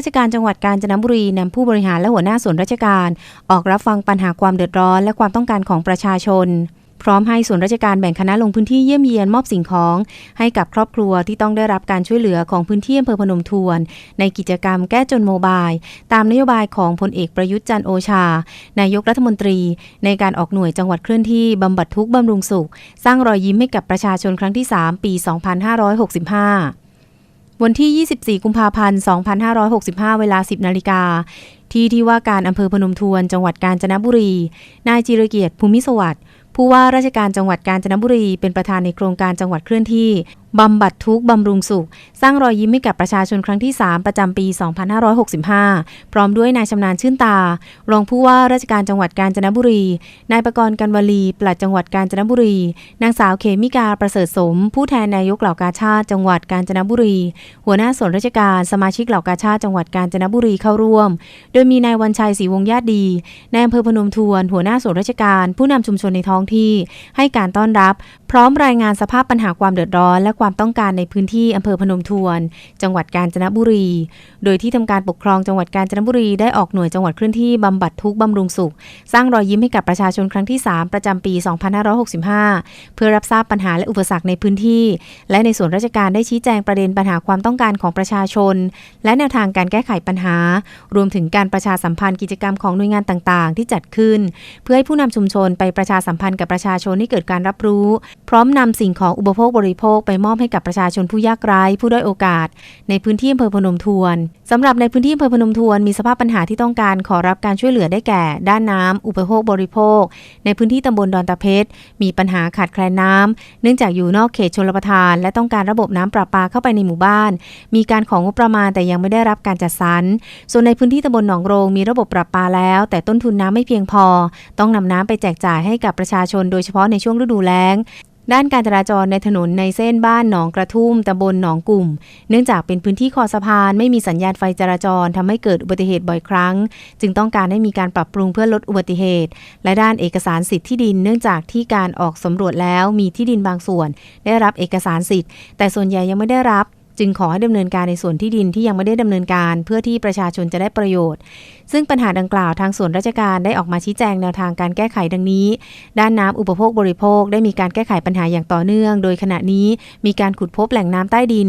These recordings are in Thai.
ราชการจังหวัดกาญจนบุรีนำผู้บริหารและหัวหน้าส่วนราชการ ออกรับฟังปัญหาความเดือดร้อน และความต้องการของประชาชน พร้อมให้ส่วนราชการแบ่งคณะลงพื้นที่เยี่ยมเยียนมอบสิ่งของ ให้กับครอบครัวที่ต้องได้รับการช่วยเหลือของพื้นที่อำเภอพนมทวน ในกิจกรรมแก้จนโมบาย ตามนโยบายของพลเอกประยุทธ์จันโอชา นายกรัฐมนตรี ในการออกหน่วยจังหวัดเคลื่อนที่บำบัดทุกข์บำรุงสุข สร้างรอยยิ้มให้กับประชาชนครั้งที่ 3 ปี 2565 วันที่ 24 กุมภาพันธ์ 2565 เวลา 10 นาฬิกา ที่ที่ว่าการอำเภอพนมทวน จังหวัดกาญจนบุรี นายจิรเกียรติภูมิสวัสดิ์ผู้ว่าราชการจังหวัดกาญจนบุรี เป็นประธานในโครงการจังหวัดเคลื่อนที่ บำบัดทุกบำรุงสุข สร้างรอยยิ้มให้กับประชาชนครั้งที่ 3 ประจำปี 2565 พร้อมด้วยนายชำนาญชื่นตา รองผู้ว่าราชการจังหวัดกาญจนบุรี นายประกรณ์กันวลีปลัดจังหวัดกาญจนบุรี นางสาวเขมิกาประเสริฐสม ผู้แทนนายกเหล่ากาชาติจังหวัดกาญจนบุรี หัวหน้าส่วนราชการสมาชิกเหล่ากาชาติจังหวัดกาญจนบุรีเข้าร่วม โดยมีนายวันชัยศรีวงศ์ญาติดีนายอำเภอพนมทวนหัวหน้าส่วนราชการ ผู้นำชุมชนในท้องที่ ให้การต้อนรับ พร้อมรายงานสภาพปัญหาความเดือดร้อนและความต้องการในพื้นที่อำเภอพนมทวน จังหวัดกาญจนบุรี โดยที่ทำการปกครองจังหวัดกาญจนบุรีได้ออกหน่วยจังหวัดเคลื่อนที่บำบัดทุกข์บำรุงสุข สร้างรอยยิ้มให้กับประชาชนครั้งที่ 3 ประจำปี 2565 เพื่อรับทราบปัญหาและอุปสรรคในพื้นที่ และในส่วนราชการได้ชี้แจงประเด็นปัญหาความต้องการของประชาชน และแนวทางการแก้ไขปัญหา รวมถึงการประชาสัมพันธ์กิจกรรมของหน่วยงานต่าง ๆ ที่จัดขึ้น เพื่อให้ผู้นำชุมชนไปประชาสัมพันธ์กับประชาชนให้เกิดการรับรู้ พร้อมนำสิ่งของอุปโภคบริโภคไปมอบอบให้กับประชาชนผู้ยากไร้ผู้ด้อยโอกาส ในพื้นที่อำเภอพนมทวนสำหรับในพื้นที่อำเภอพนมทวนมีสภาพปัญหาที่ต้องการขอรับการช่วยเหลือได้แก่ ด้านน้ำอุปโภคบริโภค ในพื้นที่ตำบลดอนตะเพชรมีปัญหาขาดแคลนน้ำเนื่องจากอยู่นอกเขตชลประทาน และต้องการระบบน้ำประปาเข้าไปในหมู่บ้าน มีการของงบประมาณแต่ยังไม่ได้รับการจัดสรรส่วนในพื้นที่ตำบลหนองโรงมีระบบประปาแล้ว แต่ต้นทุนน้ำไม่เพียงพอ ต้องนำน้ำไปแจกจ่ายให้กับประชาชนโดยเฉพาะในช่วงฤดูแล้ง ด้านการจราจรในถนนในเส้นบ้านหนองกระทุ่มตำบลหนองกลุ่ม เนื่องจากเป็นพื้นที่คอสะพานไม่มีสัญญาณไฟจราจรทำให้เกิดอุบัติเหตุบ่อยครั้ง จึงต้องการให้มีการปรับปรุงเพื่อลดอุบัติเหตุ และด้านเอกสารสิทธิ์ที่ดิน เนื่องจากที่การออกสำรวจแล้วมีที่ดินบางส่วน ได้รับเอกสารสิทธิ์ แต่ส่วนใหญ่ยังไม่ได้รับ จึงขอให้ดำเนินการในส่วนที่ดินที่ยังไม่ได้ดำเนินการเพื่อที่ประชาชนจะได้ประโยชน์ ซึ่งปัญหาดังกล่าวทางส่วนราชการได้ออกมาชี้แจงแนวทางการแก้ไขดังนี้ ด้านน้ำอุปโภคบริโภค ได้มีการแก้ไขปัญหาอย่างต่อเนื่อง โดยขณะนี้มีการขุดพบแหล่งน้ำใต้ดิน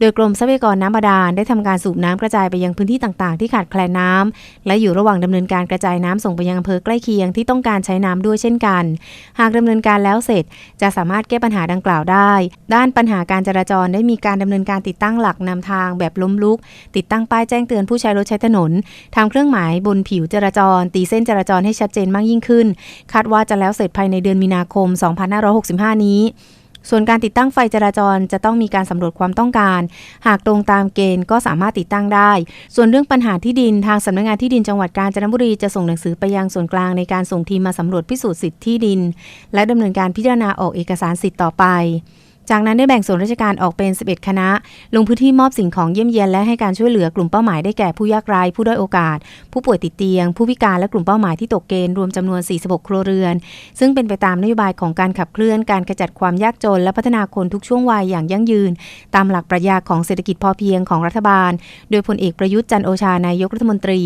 โดยกรมทรัพยากรน้ำบาดาลได้ทำการสูบน้ำกระจายไปยังพื้นที่ต่างๆ ที่ขาดแคลนน้ำและอยู่ระหว่างดำเนินการกระจายน้ำส่งไปยังอำเภอใกล้เคียงที่ต้องการใช้น้ำด้วยเช่นกัน หากดำเนินการแล้วเสร็จ จะสามารถแก้ปัญหาดังกล่าวได้ ด้านปัญหาการจราจรได้มีการดำเนินการติดตั้งหลักนำทางแบบล้มลุก ติดตั้งป้ายแจ้งเตือนผู้ใช้รถใช้ถนนทำเครื่องหมายบนผิวจราจร ตีเส้นจราจรให้ชัดเจนมากยิ่งขึ้น คาดว่าจะแล้วเสร็จภายในเดือนมีนาคม 2565 นี้ส่วนการติดตั้งไฟจราจรจะต้องมีการสำรวจความต้องการ หากตรงตามเกณฑ์ก็สามารถติดตั้งได้ ส่วนเรื่องปัญหาที่ดินทางสำนักงานที่ดินจังหวัดกาญจนบุรีจะส่งหนังสือไปยังส่วนกลางในการส่งทีมมาสำรวจพิสูจน์สิทธิที่ดิน และดำเนินการพิจารณาออกเอกสารสิทธิ์ต่อไป จากนั้นได้แบ่งส่วนราชการออกเป็น 11 คณะ ลงพื้นที่มอบสิ่งของเยี่ยมเยียนและให้การช่วยเหลือกลุ่มเป้าหมายได้แก่ผู้ยากไร้ผู้ด้อยโอกาส ผู้ป่วยติดเตียง ผู้พิการและกลุ่มเป้าหมายที่ตกเกณฑ์รวมจำนวน 46 ครัวเรือน ซึ่งเป็นไปตามนโยบายของการขับเคลื่อนการขจัดความยากจน และพัฒนาคนทุกช่วงวัยอย่างยั่งยืน ตามหลักปรัชญาของเศรษฐกิจพอเพียงของรัฐบาล โดยพลเอกประยุทธ์จันโอชานายกรัฐมนตรี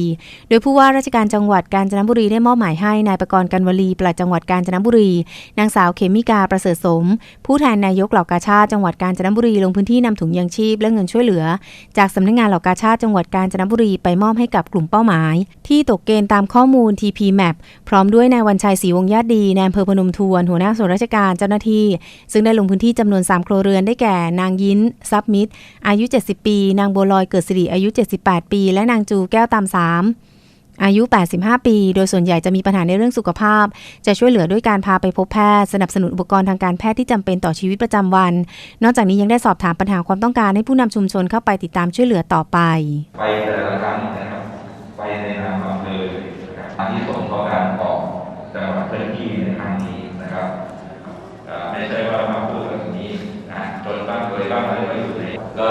โดยผู้ว่าราชการจังหวัดกาญจนบุรีได้มอบหมายให้นายประกรณ์กันวลีปลัดจังหวัดกาญจนบุรี นางสาวเขมิกาประเสริฐสม ผู้แทนนายกเหล่ากาชาติจังหวัดกาญจนบุรีลงพื้นที่นำถุงยางชีพและเงินช่วยเหลือ จากสำนักงานเหล่ากาชาติจังหวัดกาญจนบุรีไปมอบให้กับกลุ่มเป้าหมาย ที่ตกเกณฑ์ตามข้อมูล TP Map พร้อมด้วยนายวันชัยศรีวงญาติดีนายอำเภอพนมทวนหัวหน้าส่วนราชการเจ้าหน้าที่ ซึ่งได้ลงพื้นที่จำนวน 3 ครัวเรือนได้แก่ นางยิ้นซับมิตร อายุ 70 ปี นางบัวลอยเกิดสิริอายุ 78 ปี และนางจูแก้วตามสาม อายุ 85 ปี โดยส่วนใหญ่จะมีปัญหาในเรื่องสุขภาพ จะช่วยเหลือด้วยการพาไปพบแพทย์ สนับสนุนอุปกรณ์ทางการแพทย์ที่จำเป็นต่อชีวิตประจำวัน นอกจากนี้ยังได้สอบถามปัญหาความต้องการให้ผู้นำชุมชนเข้าไปติดตามช่วยเหลือต่อไป ไปแต่ละครั้งนะครับ ไปในนามอำเภออันที่สงส์ของการออกจังหวัดพื้นที่ในครั้งนี้นะครับไม่ใช่ว่ามาพูดแบบนี้นะจนบ้างเคยบ้างอะไรก็อยู่ในก็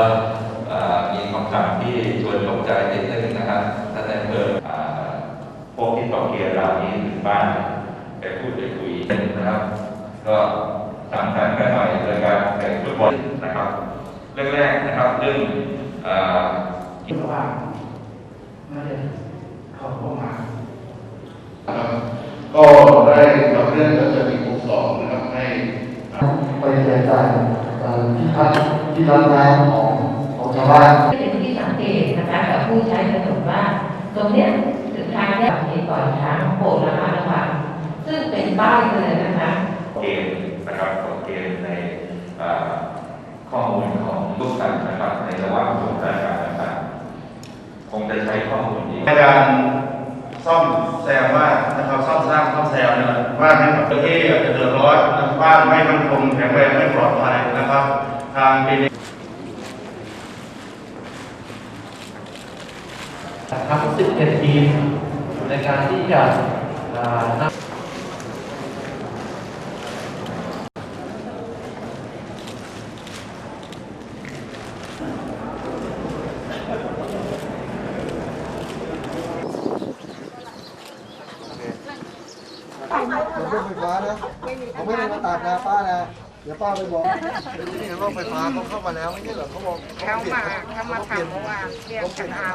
มีคำสั่งที่ชวนตกใจนิดนึงนะครับท่านนายอำเภอ พวกที่ตกเกียร์เหล่านี้ถึงบ้านไปพูดไปคุยนะครับ ก็สังสรรค์กันหน่อยโดยการแข่งฟุตบอลนะครับ เรื่องแรกนะครับเรื่องเอ่อคิดว่าไม่ได้เข้าเข้ามาก็ได้รับเรื่องจากจะมีผู้สอบนะครับให้ไปแจกจ่ายการที่พักที่รับน้ำของของชาวบ้านเป็นที่สังเกตนะคะกับผู้ใช้ถนนว่าตรงเนี้ยถึงทาง เนี่ยมีก่อนทางโผล่ละมาระวังซึ่งเป็นป้ายเลยนะคะเกณฑ์นะครับกฎเกณฑ์ในเอ่อข้อมูลของลูกสัตว์นะครับในระหว่างช่วงราชการต่างๆคงจะใช้ข้อมูลนี้ในการซ่อมแซมบ้านนะครับซ่อมสร้างซ่อมแซมเนี่ยบ้านให้กับประเทศอาจจะเดือดร้อนบ้านไม่มั่นคงแข็งแรงไม่ปลอดภัยนะครับ ทางเป็นทั้ง11ทีม ในการที่จะอ่านำรถไฟฟ้านะเขาไม่ได้มาตัดนะป้านะ เดี๋ยวป้าไปบอกนี่รถไฟฟ้าเขาเข้ามาแล้วไม่ใช่เหรอเขาบอกเขามาเขามาทำเมื่อวานเรียกกันเอา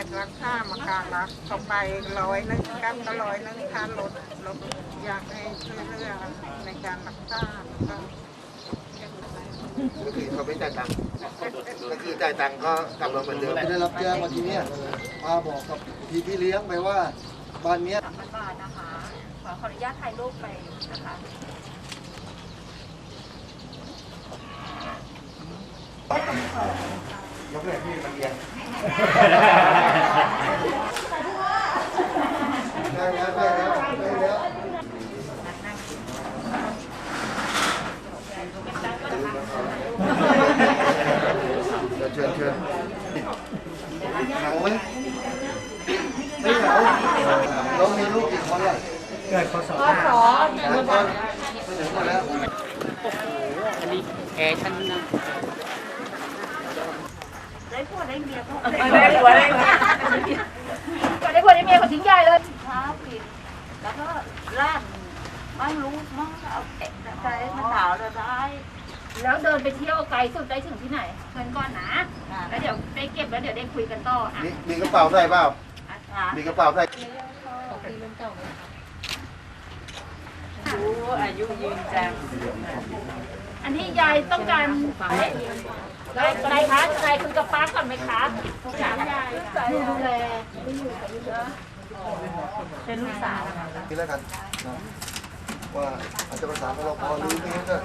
เป็นราคามากลางละเขาไปร้อยนึงกันก็ร้อยนึงค่ารถรถอยากให้ช่วยเหลือในการรักษาก็ก็คือเขาไม่จ่ายตังค์ก็คือจ่ายตังค์ก็กลับมาเหมือนเดิมได้รับแจ้งมาทีเนี้ยป้าบอกกับพี่พี่เลี้ยงไปว่าบ้านเนี้ยมันบาทนะคะ ขอขออนุญาตถ่ายรูปไปนะคะ ยกเลยพี่มันเอียงได้แล้วได้แล้วได้แล้วเชิญเชิญเหงาไหมไม่เหงาเรามีลูกกี่คนล่ะข้อสอหลายคนไปไหนหมดแล้ว ได้ผัวได้เมียเขาได้ผัวได้เมียก็ได้ผัวได้เมียเขาทิ้งใหญ่เลยเช้าผิดแล้วก็ล่างไม่รู้มั่งเอาแกะใจมาหนาวเลยได้แล้วเดินไปเที่ยวไกลสุดได้ถึงที่ไหนเงินก่อนนะแล้วเดี๋ยวได้เก็บแล้วเดี๋ยวได้คุยกันต่ออะมีมีกระเป๋าใส่เปล่าอะมีกระเป๋าใส่ อันนี้ยายต้องการเอ๊ะยายยายคะยายคุยกับป้าก่อนไหมคะถามยายดูแลเป็นลูกสาวนี่แล้วกันนะว่าอาจจะประสานกับเราพอหรือไม่งั้นก็